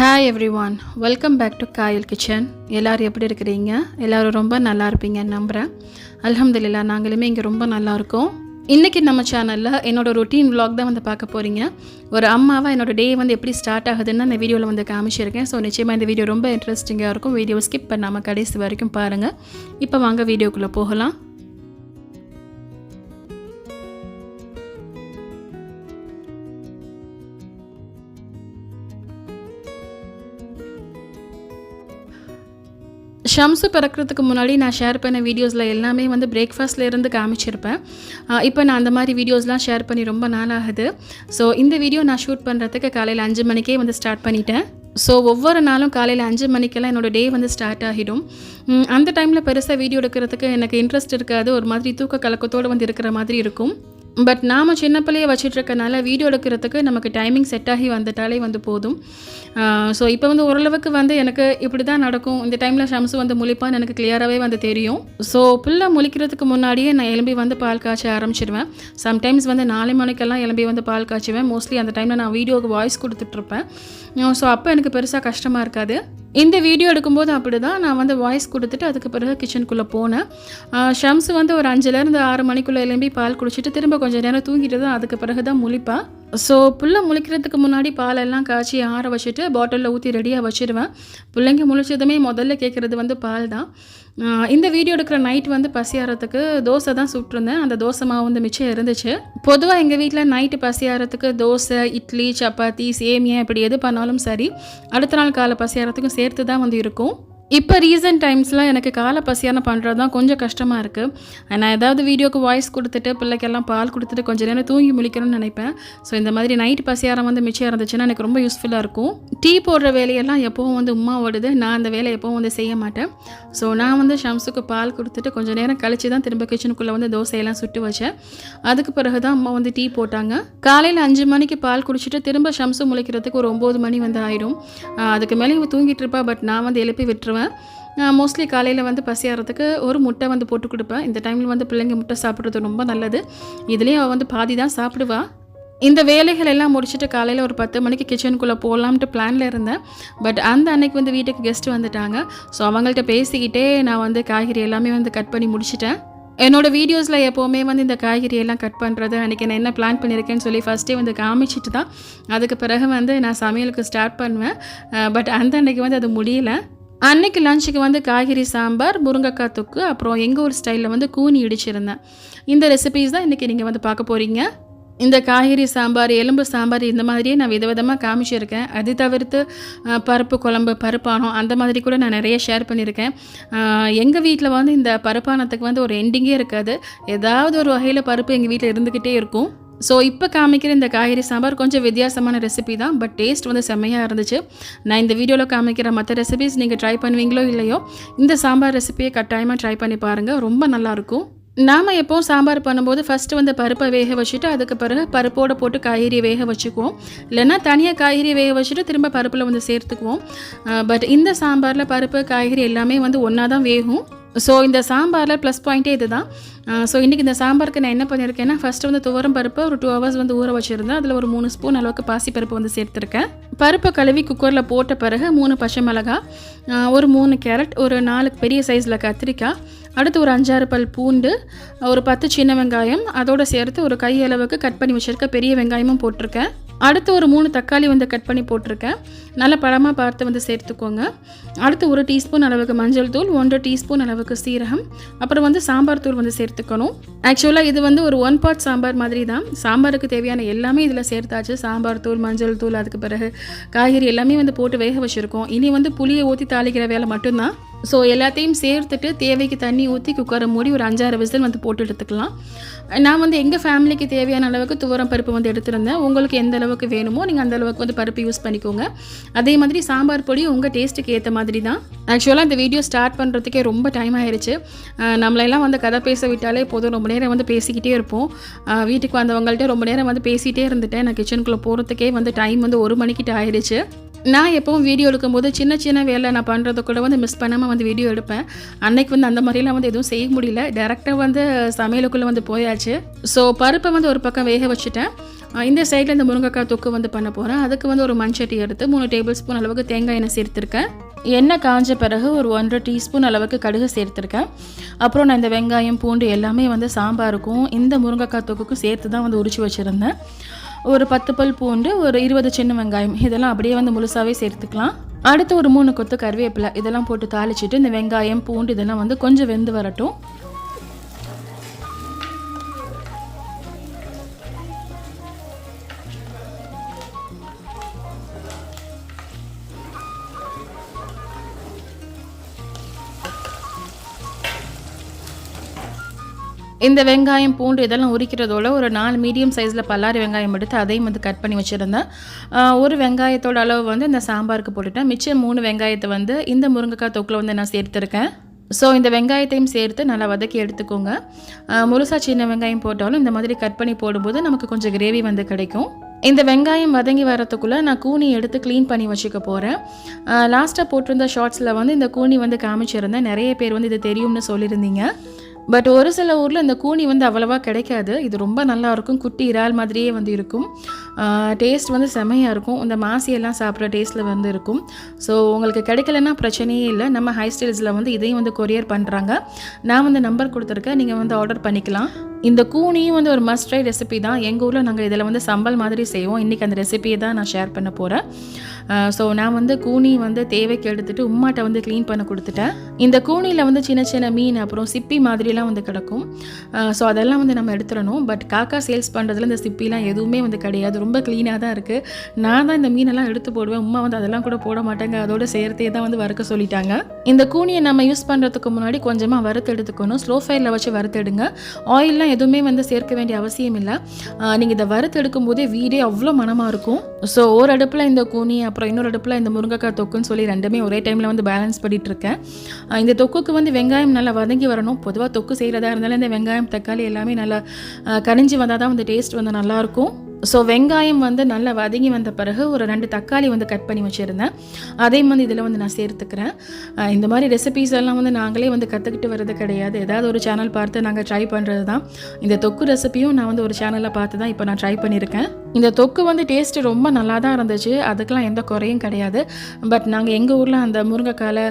Hi everyone welcome back to Kayal kitchen எல்லோரும் எப்படி இருக்கிறீங்க? எல்லோரும் ரொம்ப நல்லா இருப்பீங்கன்னு நம்புகிறேன் அலமதுல்லா நாங்களுமே இங்கே ரொம்ப நல்லா இருக்கோம். இன்றைக்கி நம்ம சேனலில் என்னோடய ரொட்டீன் விலாக் தான் வந்து பார்க்க போகிறீங்க ஒரு அம்மாவாக என்னோட டே வந்து எப்படி ஸ்டார்ட் ஆகுதுன்னு அந்த வீடியோவில் வந்து காமிச்சிருக்கேன். ஸோ நிச்சயமாக இந்த வீடியோ ரொம்ப இன்ட்ரெஸ்டிங்காக இருக்கும். வீடியோ ஸ்கிப் பண்ணாமல் கடைசி வரைக்கும் பாருங்கள் இப்போ வாங்க வீடியோக்குள்ளே போகலாம். ஷம்ஸு பிறக்கிறதுக்கு முன்னாடி நான் ஷேர் பண்ண வீடியோஸில் எல்லாமே வந்து பிரேக்ஃபாஸ்ட்ல இருந்து காமிச்சிருப்பேன். இப்போ நான் அந்த மாதிரி வீடியோஸ்லாம் ஷேர் பண்ணி ரொம்ப நாள் ஆகுது ஸோ இந்த வீடியோ நான் ஷூட் பண்ணுறதுக்கு காலையில் அஞ்சு மணிக்கே வந்து ஸ்டார்ட் பண்ணிட்டேன். ஸோ ஒவ்வொரு நாளும் காலையில் அஞ்சு மணிக்கெல்லாம் என்னோட டே வந்து ஸ்டார்ட் ஆகிடும். அந்த டைமில் பெருசாக வீடியோ எடுக்கிறதுக்கு எனக்கு இன்ட்ரெஸ்ட் இருக்காது. ஒரு மாதிரி தூக்க கலக்கத்தோடு வந்து இருக்கிற மாதிரி இருக்கும். பட் நாம் சின்ன பிள்ளைய வச்சிட்ருக்கனால வீடியோ எடுக்கிறதுக்கு நமக்கு டைமிங் செட் ஆகி வந்துட்டாலே வந்து போதும். ஸோ இப்போ வந்து ஓரளவுக்கு வந்து எனக்கு இப்படி தான் நடக்கும். இந்த டைமில் ஷம்ஸு வந்து முழிப்பான்னு எனக்கு கிளியராகவே வந்து தெரியும். ஸோ பிள்ளை முழிக்கிறதுக்கு முன்னாடியே நான் எலும்பி வந்து பால் காய்ச்ச ஆரம்பிச்சிடுவேன் சம்டைம்ஸ் வந்து நாலு மணிக்கெல்லாம் எலும்பி வந்து பால் காய்ச்சுவேன். மோஸ்ட்லி அந்த டைமில் நான் வீடியோவுக்கு வாய்ஸ் கொடுத்துட்ருப்பேன் ஸோ அப்போ எனக்கு பெருசாக கஷ்டமாக இருக்காது. இந்த வீடியோ எடுக்கும்போது அப்படி தான் நான் வந்து வாய்ஸ் கொடுத்துட்டு அதுக்கு பிறகு கிச்சனுக்குள்ளே போனேன். ஷம்ஸ் வந்து ஒரு அஞ்சுலேருந்து ஆறு மணிக்குள்ளே எழும்பி பால் குடிச்சிட்டு திரும்ப கொஞ்சம் நேரம் தூங்கிட்டு தான் அதுக்கு பிறகு தான் முழிப்பா. ஸோ புள்ள முழிக்கிறதுக்கு முன்னாடி பாலெல்லாம் காய்ச்சி ஆற வச்சுட்டு பாட்டிலில் ஊற்றி ரெடியாக வச்சுருவேன். பிள்ளைங்க முழிச்சதுமே முதல்ல கேட்குறது வந்து பால் தான் இந்த வீடியோ எடுக்கிற நைட் வந்து பசியாரத்துக்கு தோசை தான் சுட்டிருந்தேன். அந்த தோசை மாவு வந்து மிச்சம் இருந்துச்சு. பொதுவாக எங்கள் வீட்டில் நைட்டு பசியாரத்துக்கு தோசை இட்லி சப்பாத்தி சேமியா இப்படி எது பண்ணாலும் சரி அடுத்த நாள் காலை பசியாரத்துக்கும் சேர்த்து தான் வந்து இருக்கும். இப்போ ரீசன்ட் டைம்ஸில் எனக்கு காலை பசியான பண்ணுறது தான் கொஞ்சம் கஷ்டமாக இருக்குது நான் ஏதாவது வீடியோக்கு வாய்ஸ் கொடுத்துட்டு பிள்ளைக்கெல்லாம் பால் கொடுத்துட்டு கொஞ்சம் நேரம் தூங்கி முழிக்கணும்னு நினைப்பேன். ஸோ இந்த மாதிரி நைட் பசியாரம் வந்து மிச்சம் இருந்துச்சுன்னா எனக்கு ரொம்ப யூஸ்ஃபுல்லாக இருக்கும். டீ போடுற வேலையெல்லாம் எப்போவும் வந்து உமா ஓடுது. நான் அந்த வேலையை எப்போவும் வந்து செய்ய மாட்டேன். ஸோ நான் வந்து ஷம்ஸுக்கு பால் கொடுத்துட்டு கொஞ்சம் நேரம் கழிச்சு தான் திரும்ப கிச்சனுக்குள்ளே வந்து தோசையெல்லாம் சுட்டு வச்சேன். அதுக்கு பிறகு தான் அம்மா வந்து டீ போட்டாங்க. காலையில் அஞ்சு மணிக்கு பால் குடிச்சிட்டு திரும்ப ஷம்ஸு முழிக்கிறதுக்கு ஒரு ஒம்பது மணி வந்து ஆயிடும். அதுக்கு மேலே இவ தூங்கிட்டு இருப்பா. பட் நான் வந்து எழுப்பி விட்டுருவேன். மோஸ்ட்லி காலையில் வந்து பசியாகிறதுக்கு ஒரு முட்டை வந்து போட்டு கொடுப்பேன். இந்த டைமில் வந்து பிள்ளைங்க முட்டை சாப்பிட்றது ரொம்ப நல்லது. இதுலேயும் அவள் வந்து பாதி தான் சாப்பிடுவா. இந்த வேலைகள் எல்லாம் முடிச்சுட்டு காலையில் ஒரு பத்து மணிக்கு கிச்சனுக்குள்ளே போகலாம்ட்டு பிளானில் இருந்தேன். பட் அந்த அன்னைக்கு வந்து வீட்டுக்கு கெஸ்ட் வந்துட்டாங்க. ஸோ அவங்கள்ட்ட பேசிக்கிட்டே நான் வந்து காய்கறி எல்லாமே வந்து கட் பண்ணி முடிச்சிட்டேன். என்னோடய வீடியோஸில் எப்போவுமே வந்து இந்த காய்கறி எல்லாம் கட் பண்ணுறது அன்றைக்கி நான் என்ன பிளான் பண்ணியிருக்கேன்னு சொல்லி ஃபஸ்ட்டே வந்து காமிச்சிட்டு தான் அதுக்கு பிறகு வந்து நான் சமையலுக்கு ஸ்டார்ட் பண்ணுவேன். பட் அந்த அன்னைக்கு வந்து அது முடியலை. அன்னைக்கு லஞ்சுக்கு வந்து காய்கறி சாம்பார் முருங்கைக்காய் தொக்கு அப்புறம் எங்கள் ஊர் ஸ்டைலில் வந்து கூனி இடிச்சிருந்தேன். இந்த ரெசிபீஸ் தான் இன்றைக்கி நீங்கள் வந்து பார்க்க போகிறீங்க இந்த காய்கறி சாம்பார் எலும்பு சாம்பார் இந்த மாதிரியே நான் விதவிதமாக காமிச்சிருக்கேன். அது தவிர்த்து பருப்பு குழம்பு பருப்பானம் அந்த மாதிரி கூட நான் நிறைய ஷேர் பண்ணியிருக்கேன். எங்கள் வீட்டில் வந்து இந்த பருப்பானத்துக்கு வந்து ஒரு எண்டிங்கே இருக்காது. ஏதாவது ஒரு வகையில் பருப்பு எங்கள் வீட்டில் இருந்துக்கிட்டே இருக்கும். ஸோ இப்போ காமிக்கிற இந்த காய்கறி சாம்பார் கொஞ்சம் வித்தியாசமான ரெசிபி தான் பட் டேஸ்ட் வந்து செம்மையாக இருந்துச்சு. நான் இந்த வீடியோவில் காமிக்கிற மற்ற ரெசிபிஸ் நீங்கள் ட்ரை பண்ணுவீங்களோ இல்லையோ இந்த சாம்பார் ரெசிபியை கட்டாயமாக ட்ரை பண்ணி பாருங்கள் ரொம்ப நல்லாயிருக்கும் நாம் எப்போவும் சாம்பார் பண்ணும்போது ஃபஸ்ட்டு வந்து பருப்பை வேக வச்சுட்டு அதுக்கு பிறகு பருப்போடு போட்டு காய்கறி வேக வச்சுக்குவோம். இல்லைன்னா தனியாக காய்கறி வேக வச்சுட்டு திரும்ப பருப்பில் வந்து சேர்த்துக்குவோம். பட் இந்த சாம்பாரில் பருப்பு காய்கறி எல்லாமே வந்து ஒன்றா தான் வேகும். ஸோ இந்த சாம்பாரில் ப்ளஸ் பாயிண்ட்டே இது தான் ஸோ இன்றைக்கி இந்த சாம்பாருக்கு நான் என்ன பண்ணியிருக்கேன்னா ஃபஸ்ட்டு வந்து துவரம் பருப்பு ஒரு டூ ஹவர்ஸ் வந்து ஊற வச்சுருந்தேன். அதில் ஒரு மூணு ஸ்பூன் அளவுக்கு பாசி பருப்பு வந்து சேர்த்துருக்கேன். பருப்பை கழுவி குக்கரில் போட்ட பிறகு மூணு பச்சை மிளகாய் ஒரு மூணு கேரட் ஒரு நாலு பெரிய சைஸில் கத்திரிக்காய் அடுத்து ஒரு அஞ்சாறு பல் பூண்டு ஒரு பத்து சின்ன வெங்காயம் அதோடு சேர்த்து ஒரு கை அளவுக்கு கட் பண்ணி வச்சுருக்க பெரிய வெங்காயமும் போட்டிருக்கேன். அடுத்து ஒரு மூணு தக்காளி வந்து கட் பண்ணி போட்டிருக்கேன். நல்ல பழமாக பார்த்து வந்து சேர்த்துக்கோங்க. அடுத்து ஒரு டீஸ்பூன் அளவுக்கு மஞ்சள் தூள் ஒன்றரை டீஸ்பூன் அளவுக்கு சீரகம். அப்புறம் வந்து சாம்பார் தூள் வந்து சேர்த்துக்கணும். ஆக்சுவலாக இது வந்து ஒரு ஒன் பார்ட் சாம்பார் மாதிரி தான். சாம்பாருக்கு தேவையான எல்லாமே இதில் சேர்த்தாச்சு. சாம்பார் தூள் மஞ்சள் தூள் அதுக்கு பிறகு காய்கறி எல்லாமே வந்து போட்டு வேக வச்சுருக்கோம். இனி வந்து புளியை ஊற்றி தாளிக்கிற வேலை மட்டும்தான். ஸோ எல்லாத்தையும் சேர்த்துட்டு தேவைக்கு தண்ணி ஊற்றி குக்கரை மூடி ஒரு அஞ்சாறு விசில் வந்து போட்டு எடுத்துக்கலாம். நான் வந்து எங்கள் ஃபேமிலிக்கு தேவையான அளவுக்கு துவரம் பருப்பு வந்து எடுத்திருந்தேன். உங்களுக்கு எந்த அளவுக்கு வேணுமோ நீங்கள் அந்த அளவுக்கு வந்து பருப்பு யூஸ் பண்ணிக்கோங்க. அதே மாதிரி சாம்பார் பொடி உங்கள் டேஸ்ட்டுக்கு ஏற்ற மாதிரி தான். ஆக்சுவலாக இந்த வீடியோ ஸ்டார்ட் பண்ணுறதுக்கே ரொம்ப டைம் ஆயிடுச்சு நம்மளெல்லாம் வந்து கதை பேச விட்டாலே போதும். ரொம்ப நேரம் வந்து பேசிக்கிட்டே இருப்போம். வீட்டுக்கு வந்தவங்கள்ட்ட ரொம்ப நேரம் வந்து பேசிகிட்டே இருந்துட்டேன். நான் கிச்சனுக்குள்ளே போகிறதுக்கே வந்து டைம் வந்து ஒரு மணிக்கிட்ட ஆயிடுச்சு நான் எப்போவும் வீடியோ எடுக்கும்போது சின்ன சின்ன வேலை நான் பண்ணுறது கூட வந்து மிஸ் பண்ணாமல் வந்து வீடியோ எடுப்பேன். அன்னைக்கு வந்து அந்த மாதிரிலாம் வந்து எதுவும் செய்ய முடியல. டேரெக்டாக வந்து சமையலுக்குள்ளே வந்து போயாச்சு. ஸோ பருப்பை வந்து ஒரு பக்கம் வேக வச்சுட்டேன். இந்த சைடில் இந்த முருங்கைக்காய் தொக்கு வந்து பண்ண போகிறேன் அதுக்கு வந்து ஒரு மண்சட்டி எடுத்து மூணு டேபிள் ஸ்பூன் அளவுக்கு தேங்காய் எண்ணெய் சேர்த்துருக்கேன். எண்ணெய் காஞ்ச பிறகு ஒரு ஒன்றரை டீஸ்பூன் அளவுக்கு கடுகு சேர்த்துருக்கேன். அப்புறம் நான் இந்த வெங்காயம் பூண்டு எல்லாமே வந்து சாம்பாருக்கும் இந்த முருங்கைக்காய் தொக்குக்கும் சேர்த்து தான் வந்து உரிச்சு வச்சுருந்தேன். ஒரு பத்து பல் பூண்டு ஒரு இருபது சின்ன வெங்காயம் இதெல்லாம் அப்படியே வந்து முழுசாகவே சேர்த்துக்கலாம். அடுத்து ஒரு மூணு கொத்து கருவேப்பிலை இதெல்லாம் போட்டு தாளிச்சிட்டு இந்த வெங்காயம் பூண்டு இதெல்லாம் வந்து கொஞ்சம் வெந்து வரட்டும். இந்த வெங்காயம் பூண்டு இதெல்லாம் உரிக்கிறதோட ஒரு நாலு மீடியம் சைஸில் பல்லாரி வெங்காயம் எடுத்து அதையும் வந்து கட் பண்ணி வச்சுருந்தேன். ஒரு வெங்காயத்தோட அளவு வந்து இந்த சாம்பாருக்கு போட்டுட்டேன். மிச்சம் மூணு வெங்காயத்தை வந்து இந்த முருங்கைக்காய் தொக்கில் வந்து நான் சேர்த்துருக்கேன். ஸோ இந்த வெங்காயத்தையும் சேர்த்து நல்லா வதக்கி எடுத்துக்கோங்க. முழுசாக முழுசா சின்ன வெங்காயம் போட்டாலும் இந்த மாதிரி கட் பண்ணி போடும்போது நமக்கு கொஞ்சம் கிரேவி வந்து கிடைக்கும். இந்த வெங்காயம் வதங்கி வரத்துக்குள்ளே நான் கூனி எடுத்து க்ளீன் பண்ணி வச்சுக்க போகிறேன் லாஸ்ட்டாக போட்டிருந்த ஷார்ட்ஸில் வந்து இந்த கூனி வந்து காமிச்சிருந்தேன். நிறைய பேர் வந்து இது தெரியும்னு சொல்லியிருந்தீங்க. பட் ஒரு சில ஊரில் இந்த கூனி வந்து அவ்வளவா கிடைக்காது. இது ரொம்ப நல்லா இருக்கும். குட்டி இறால் மாதிரியே வந்து இருக்கும். டேஸ்ட் வந்து செமையாக இருக்கும். இந்த மாசியெல்லாம் சாப்பிட்ற டேஸ்ட்டில் வந்து இருக்கும். ஸோ உங்களுக்கு கிடைக்கலன்னா பிரச்சனையே இல்லை. நம்ம ஹை ஸ்டைல்ஸில் வந்து இதையும் வந்து கொரியர் பண்ணுறாங்க நான் வந்து நம்பர் கொடுத்துருக்கேன். நீங்கள் வந்து ஆர்டர் பண்ணிக்கலாம். இந்த கூனியும் வந்து ஒரு மஸ்ட் ட்ரை ரெசிபி தான். எங்கள் ஊரில் நாங்கள் இதில் வந்து சம்பல் மாதிரி செய்வோம். இன்றைக்கி அந்த ரெசிபியை தான் நான் ஷேர் பண்ண போகிறேன் ஸோ நான் வந்து கூனி வந்து தேவைக்கு எடுத்துகிட்டு உம்மாட்ட வந்து க்ளீன் பண்ண கொடுத்துட்டேன். இந்த கூனியில் வந்து சின்ன சின்ன மீன் அப்புறம் சிப்பி மாதிரிலாம் வந்து கிடக்கும். ஸோ அதெல்லாம் வந்து நம்ம எடுத்துடணும். பட் காக்கா சேல்ஸ் பண்ணுறதுல இந்த சிப்பிலாம் எதுவுமே வந்து கிடையாது. ரொம்ப ரொம்ப க்ளீனாக தான் இருக்குது நான் தான் இந்த மீனெல்லாம் எடுத்து போடுவேன். உமா வந்து அதெல்லாம் கூட போட மாட்டாங்க. அதோட சேர்த்தே தான் வந்து வறுக்க சொல்லிட்டாங்க. இந்த கூனியை நம்ம யூஸ் பண்ணுறதுக்கு முன்னாடி கொஞ்சமாக வறுத்து எடுத்துக்கணும். ஸ்லோ ஃபயரில் வச்சு வறுத்தெடுங்க ஆயிலெலாம் எதுவுமே வந்து சேர்க்க வேண்டிய அவசியம் இல்லை. நீங்கள் இதை வறுத்து எடுக்கும் போதே வீடே அவ்வளோ மனமாக இருக்கும். ஸோ ஒரு அடுப்பில் இந்த கூனி அப்புறம் இன்னொரு அடுப்பில் இந்த முருங்கைக்காய் தொக்குன்னு சொல்லி ரெண்டுமே ஒரே டைமில் வந்து பேலன்ஸ் பண்ணிட்டு இருக்கேன் இந்த தொக்குக்கு வந்து வெங்காயம் நல்லா வதங்கி வரணும். பொதுவாக தொக்கு செய்கிறதா இருந்தாலும் இந்த வெங்காயம் தக்காளி எல்லாமே நல்லா ஆஹ் வந்தால் தான் வந்து டேஸ்ட் வந்து நல்லாயிருக்கும் ஸோ வெங்காயம் வந்து நல்லா வதங்கி வந்த பிறகு ஒரு ரெண்டு தக்காளி வந்து கட் பண்ணி வச்சுருந்தேன். அதையும் வந்து இதில் வந்து நான் சேர்த்துக்கிறேன். இந்த மாதிரி ரெசிபிஸ் எல்லாம் வந்து நாங்களே வந்து கற்றுக்கிட்டு வர்றது கிடையாது. ஏதாவது ஒரு சேனல் பார்த்து நாங்கள் ட்ரை பண்ணுறது தான். இந்த தொக்கு ரெசிபியும் நான் வந்து ஒரு சேனலில் பார்த்து தான் இப்போ நான் ட்ரை பண்ணியிருக்கேன். இந்த தொக்கு வந்து டேஸ்ட்டு ரொம்ப நல்லா தான் இருந்துச்சு. அதுக்கெலாம் எந்த குறையும் கிடையாது. பட் நாங்கள் எங்கள் ஊரில் அந்த முருங்கைக்காலை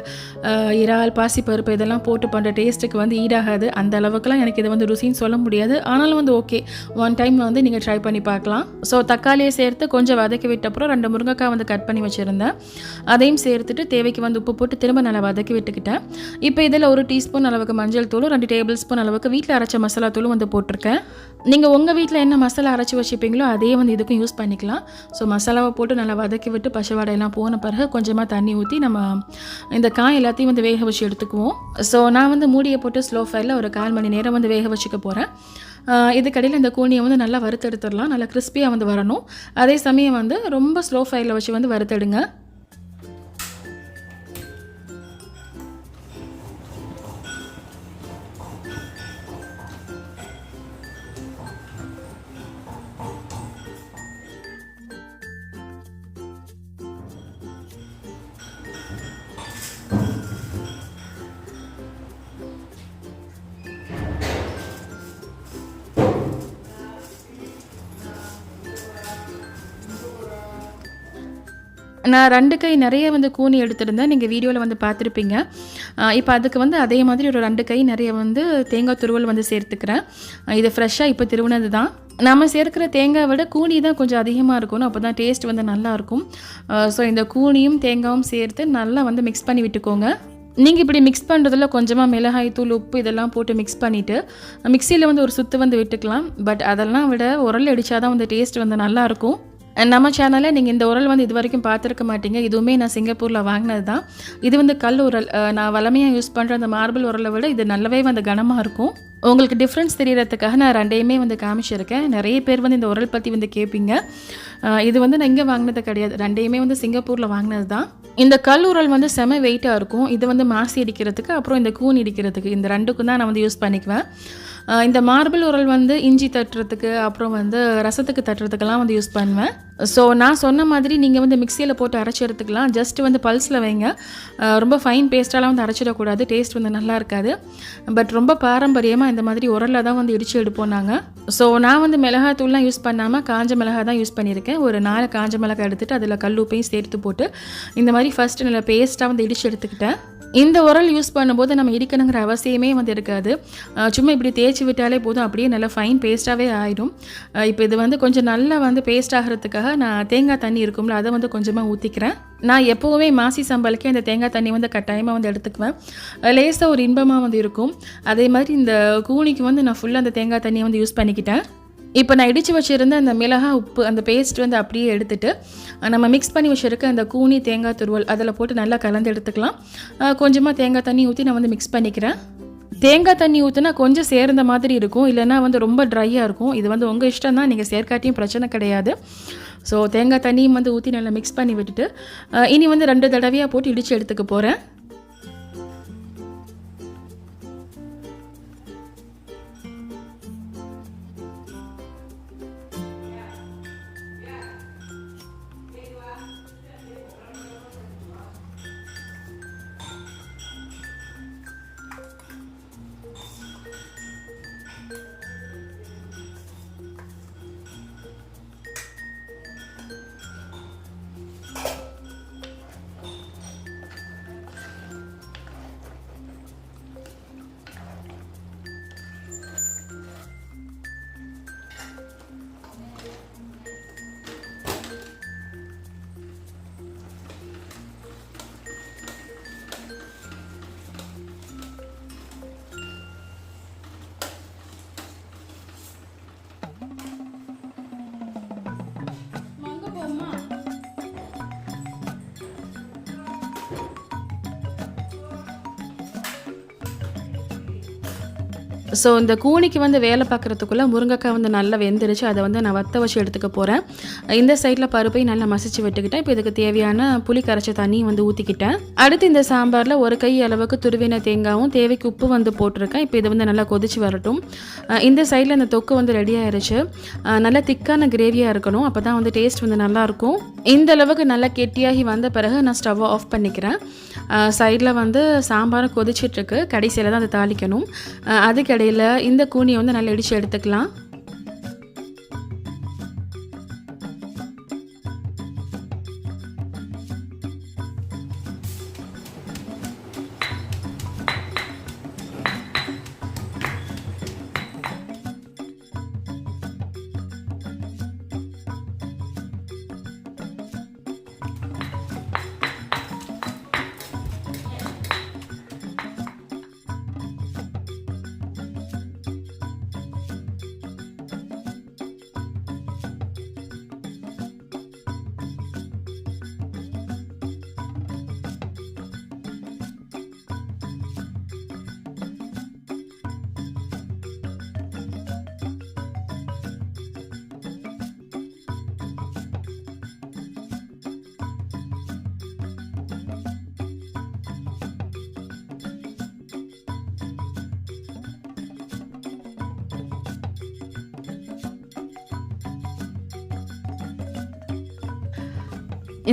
இறால் பாசிப்பருப்பு இதெல்லாம் போட்டு பண்ணுற டேஸ்ட்டுக்கு வந்து ஈடாகாது. அந்த அளவுக்குலாம் எனக்கு இது வந்து ருசின்னு சொல்ல முடியாது. ஆனாலும் வந்து ஓகே ஒன் டைம் வந்து நீங்கள் ட்ரை பண்ணி பார்க்கலாம். ஸோ தக்காளியை சேர்த்து கொஞ்சம் வதக்கி விட்ட அப்புறம் ரெண்டு முருங்கைக்காய் வந்து கட் பண்ணி வச்சுருந்தேன். அதையும் சேர்த்துட்டு தேவைக்கு வந்து உப்பு போட்டு திரும்ப நல்லா வதக்கி விட்டுக்கிட்டேன். இப்போ இதில் ஒரு டீஸ்பூன் அளவுக்கு மஞ்சள் தூளும் ரெண்டு டேபிள் ஸ்பூன் அளவுக்கு வீட்டில் அரைச்ச மசாலா தூளும் வந்து போட்டிருக்கேன். நீங்கள் உங்கள் வீட்டில் என்ன மசாலா அரைச்சி வச்சுப்பீங்களோ அதே வந்து இதுக்கும் யூஸ் பண்ணிக்கலாம். ஸோ மசாலாவை போட்டு நல்லா வதக்கி விட்டு பசவாடையெல்லாம் போன பிறகு கொஞ்சமாக தண்ணி ஊற்றி நம்ம இந்த காய் எல்லாத்தையும் வந்து வேக வச்சு எடுத்துக்குவோம். ஸோ நான் வந்து மூடியை போட்டு ஸ்லோ ஃபயரில் ஒரு கால் மணி நேரம் வந்து வேக வச்சுக்க போகிறேன் இதுக்கடையில் இந்த கூனியை வந்து நல்லா வறுத்தெடுத்துடலாம். நல்லா கிறிஸ்பியாக வந்து வரணும். அதே சமயம் வந்து ரொம்ப ஸ்லோ ஃபயரில் வச்சு வந்து வறுத்தெடுங்க. நான் ரெண்டு கை நிறைய வந்து கூனி எடுத்திருந்தேன். நீங்கள் வீடியோவில் வந்து பார்த்துருப்பீங்க. இப்போ அதுக்கு வந்து அதே மாதிரி ஒரு ரெண்டு கை நிறைய வந்து தேங்காய் துருவல் வந்து சேர்த்துக்கிறேன். இது ஃப்ரெஷ்ஷாக இப்போ திருவுனது தான் நம்ம சேர்க்கிற தேங்காய் விட கூனி தான் கொஞ்சம் அதிகமாக இருக்கணும் அப்போ தான் டேஸ்ட் வந்து நல்லாயிருக்கும் ஸோ இந்த கூனியும் தேங்காயும் சேர்த்து நல்லா வந்து மிக்ஸ் பண்ணி விட்டுக்கோங்க. நீங்கள் இப்படி மிக்ஸ் பண்ணுறதுல கொஞ்சமாக மிளகாய் தூள் உப்பு இதெல்லாம் போட்டு மிக்ஸ் பண்ணிவிட்டு மிக்சியில் வந்து ஒரு சுத்து வந்து விட்டுக்கலாம். பட் அதெல்லாம் விட உரல் அடித்தா தான் வந்து டேஸ்ட் வந்து நல்லாயிருக்கும் நம்ம சேனலில் நீங்கள் இந்த உரல் வந்து இது வரைக்கும் பார்த்துருக்க மாட்டீங்க. இதுவுமே நான் சிங்கப்பூரில் வாங்கினது தான் இது வந்து கல் உரல் நான் வளமையாக யூஸ் பண்ணுற அந்த மார்பிள் உரலை விட இது நல்லாவே வந்து கனமாக இருக்கும். உங்களுக்கு டிஃப்ரென்ஸ் தெரியறதுக்காக நான் ரெண்டையுமே வந்து காமிச்சிருக்கேன். நிறைய பேர் வந்து இந்த உரல் பற்றி வந்து கேட்பீங்க இது வந்து நான் இங்கே வாங்கினது கிடையாது. ரெண்டையுமே வந்து சிங்கப்பூரில் வாங்கினது தான் இந்த கல் உரல் வந்து செம வெயிட்டாக இருக்கும். இது வந்து மாசி அடிக்கிறதுக்கு அப்புறம் இந்த கூன் இடிக்கிறதுக்கு இந்த ரெண்டுக்கும் தான் நான் வந்து யூஸ் பண்ணிக்குவேன். இந்த மார்பிள் உரல் வந்து இஞ்சி தட்டுறதுக்கு அப்புறம் வந்து ரசத்துக்கு தட்டுறதுக்கெல்லாம் வந்து யூஸ் பண்ணுவேன். ஸோ நான் சொன்ன மாதிரி நீங்கள் வந்து மிக்சியில் போட்டு அரைச்சி எடுத்துக்கலாம். ஜஸ்ட் வந்து பல்ஸில் வைங்க. ரொம்ப ஃபைன் பேஸ்ட்டாலாம் வந்து அரைச்சிடக்கூடாது. டேஸ்ட் வந்து நல்லா இருக்காது. பட் ரொம்ப பாரம்பரியமாக இந்த மாதிரி உரலில் தான் வந்து இடித்து எடுப்போம் நாங்கள் ஸோ நான் வந்து மிளகாத்தூள்லாம் யூஸ் பண்ணாமல் காஞ்ச மிளகா தான் யூஸ் பண்ணியிருக்கேன். ஒரு நாலு காஞ்ச மிளகாய் எடுத்துகிட்டு அதில் கல் உப்பையும் சேர்த்து போட்டு இந்த மாதிரி ஃபஸ்ட்டு நல்லா பேஸ்ட்டாக வந்து இடித்து எடுத்துக்கிட்டேன். இந்த உரல் யூஸ் பண்ணும்போது நம்ம இடிக்கணுங்கிற அவசியமே வந்து இருக்காது. சும்மா இப்படி தேய்ச்சி விட்டாலே போதும். அப்படியே நல்லா ஃபைன் பேஸ்ட்டாகவே ஆயிடும். இப்போ இது வந்து கொஞ்சம் நல்லா வந்து பேஸ்ட் ஆகிறதுக்காக நான் தேங்காய் தண்ணி இருக்கும்ல அதை வந்து கொஞ்சமாக ஊற்றிக்கிறேன் நான் எப்போவுமே மாசி சம்பளுக்கே இந்த தேங்காய் தண்ணி வந்து கட்டாயமாக வந்து எடுத்துக்குவேன். லேசாக ஒரு இன்பமாக வந்து இருக்கும். அதே மாதிரி இந்த கூனிக்கு வந்து நான் ஃபுல்லாக அந்த தேங்காய் தண்ணியை வந்து யூஸ் பண்ணிக்கிட்டேன். இப்போ நான் இடித்து வச்சுருந்த அந்த மிளகா உப்பு அந்த பேஸ்ட் வந்து அப்படியே எடுத்துகிட்டு நம்ம மிக்ஸ் பண்ணி வச்சுருக்க அந்த கூனி தேங்காய் துருவல் அதில் போட்டு நல்லா கலந்து எடுத்துக்கலாம். கொஞ்சமாக தேங்காய் தண்ணி ஊற்றி நான் வந்து மிக்ஸ் பண்ணிக்கிறேன். தேங்காய் தண்ணி ஊற்றினா கொஞ்சம் சேர்ந்த மாதிரி இருக்கும். இல்லைன்னா வந்து ரொம்ப ட்ரையாக இருக்கும். இது வந்து உங்கள் இஷ்டம் தான். நீங்கள் சேர்க்காட்டியும் பிரச்சனை கிடையாது. ஸோ தேங்காய் தண்ணியும் வந்து ஊற்றி நல்லா மிக்ஸ் பண்ணி விட்டுட்டு இனி வந்து ரெண்டு தடவையாக போட்டு இடித்து எடுத்துக்க போகிறேன் ஸோ இந்த கூனிக்கு வந்து வேலை பார்க்குறதுக்குள்ளே முருங்கைக்காய் வந்து நல்லா வெந்துருச்சு. அதை வந்து நான் வத்த வச்சு எடுத்துக்க போகிறேன் இந்த சைடில் பருப்பையும் நல்லா மசிச்சு விட்டுக்கிட்டேன். இப்போ இதுக்கு தேவையான புளி கரைச்ச தண்ணியும் வந்து ஊற்றிக்கிட்டேன் அடுத்து இந்த சாம்பாரில் ஒரு கை அளவுக்கு துருவின தேங்காயும் தேவைக்கு உப்பு வந்து போட்டிருக்கேன். இப்போ இது வந்து நல்லா கொதிச்சு வரட்டும். இந்த சைடில் இந்த தொக்கு வந்து ரெடி ஆயிடுச்சு நல்லா திக்கான கிரேவியாக இருக்கணும். அப்போ தான் வந்து டேஸ்ட் வந்து நல்லாயிருக்கும் இந்த அளவுக்கு நல்லா கெட்டியாகி வந்த பிறகு நான் ஸ்டவ்வை ஆஃப் பண்ணிக்கிறேன். சைடில் வந்து சாம்பாரும் கொதிச்சிட்ருக்கு கடைசியில் தான் அதை தாளிக்கணும். அதுக்கு அதுக்கிடையில் இந்த கூனியை வந்து நல்லா இடித்து எடுத்துக்கலாம்.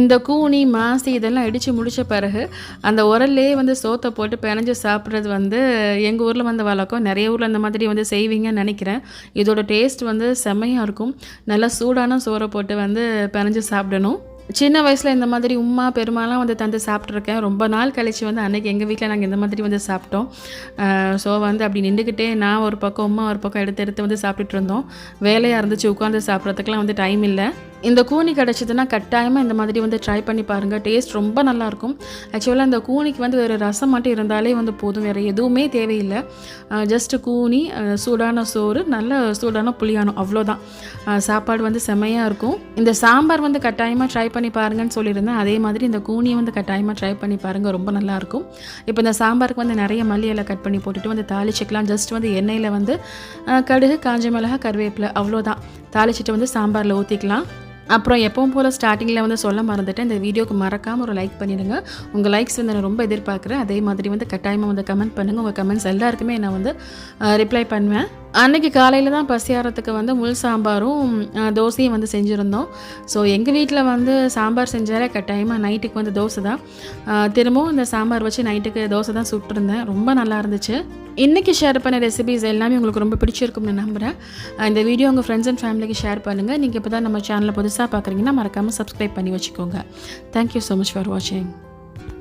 இந்த கூனி மாசி இதெல்லாம் இடித்து முடித்த பிறகு அந்த உரல்லே வந்து சோத்தை போட்டு பிணைஞ்சு சாப்பிட்றது வந்து எங்கள் ஊரில் வந்து வழக்கம். நிறைய ஊரில் அந்த மாதிரி வந்து செய்வீங்கன்னு நினைக்கிறேன். இதோட டேஸ்ட் வந்து செம்மையாக இருக்கும். நல்லா சூடான சோறை போட்டு வந்து பிணைஞ்சு சாப்பிடணும். சின்ன வயசில் இந்த மாதிரி உமா பெருமாலாம் வந்து தந்து சாப்பிட்ருக்கேன். ரொம்ப நாள் கழிச்சு வந்து அன்னைக்கு எங்கள் வீட்டில் நாங்கள் இந்த மாதிரி வந்து சாப்பிட்டோம். ஸோ வந்து அப்படி நின்றுக்கிட்டே நான் ஒரு பக்கம் உமா ஒரு பக்கம் எடுத்து எடுத்து வந்து சாப்பிட்டுட்டு இருந்தோம். வேலையாக இருந்துச்சு உட்காந்து சாப்பிட்றதுக்குலாம் வந்து டைம் இல்லை. இந்த கூனி கிடச்சிதுன்னா கட்டாயமாக இந்த மாதிரி வந்து ட்ரை பண்ணி பாருங்கள் டேஸ்ட் ரொம்ப நல்லாயிருக்கும். ஆக்சுவலாக இந்த கூனிக்கு வந்து வேறு ரசம் மட்டும் இருந்தாலே வந்து போதும். வேறு எதுவுமே தேவையில்லை. ஜஸ்ட்டு கூனி சூடான சோறு நல்ல சூடான புளியானம் அவ்வளோதான். சாப்பாடு வந்து செம்மையாக இருக்கும். இந்த சாம்பார் வந்து கட்டாயமாக ட்ரை பண்ணி பாருங்கன்னு சொல்லியிருந்தேன். அதே மாதிரி இந்த கூனியை வந்து கட்டாயமாக ட்ரை பண்ணி பாருங்கள் ரொம்ப நல்லாயிருக்கும். இப்போ இந்த சாம்பாருக்கு வந்து நிறைய மல்லி இலை கட் பண்ணி போட்டுட்டு வந்து தாளிச்சிக்கலாம். ஜஸ்ட் வந்து எண்ணெயில் வந்து கடுகு காஞ்ச மிளகா கருவேப்பிலை. அவ்வளோதான். தாளிச்சிட்டு வந்து சாம்பாரில் ஊற்றிக்கலாம் அப்புறம் எப்பவும் போல் ஸ்டார்டிங்கில் வந்து சொல்ல மறந்துட்டேன். இந்த வீடியோக்கு மறக்காமல் ஒரு லைக் பண்ணிடுங்க. உங்கள் லைக்ஸ் வந்து நான் ரொம்ப எதிர்பார்க்குறேன். அதே மாதிரி வந்து கட்டாயமாக வந்து கமெண்ட் பண்ணுங்கள் உங்கள் கமெண்ட்ஸ் எல்லாருக்குமே நான் வந்து ரிப்ளை பண்ணுவேன். அன்றைக்கி காலையில் தான் பசியாரத்துக்கு வந்து முள் சாம்பாரும் தோசையும் வந்து செஞ்சுருந்தோம். ஸோ எங்கள் வீட்டில் வந்து சாம்பார் செஞ்சாலே கட்டாயமாக நைட்டுக்கு வந்து தோசை தான். திரும்பவும் இந்த சாம்பார் வச்சு நைட்டுக்கு தோசை தான் சுட்டிருந்தேன். ரொம்ப நல்லா இருந்துச்சு. இன்றைக்கி ஷேர் பண்ண ரெசிபிஸ் எல்லாமே உங்களுக்கு ரொம்ப பிடிச்சிருக்கும்னு நம்புகிறேன் இந்த வீடியோ உங்கள் ஃப்ரெண்ட்ஸ் அண்ட் ஃபேமிலிக்கு ஷேர் பண்ணுங்கள் நீங்கள் இப்போ தான் நம்ம சேனலை புதுசாக பார்க்குறீங்கன்னா மறக்காமல் சப்ஸ்கிரைப் பண்ணி வச்சுக்கோங்க. தேங்க்யூ ஸோ மச் ஃபார் வாட்சிங்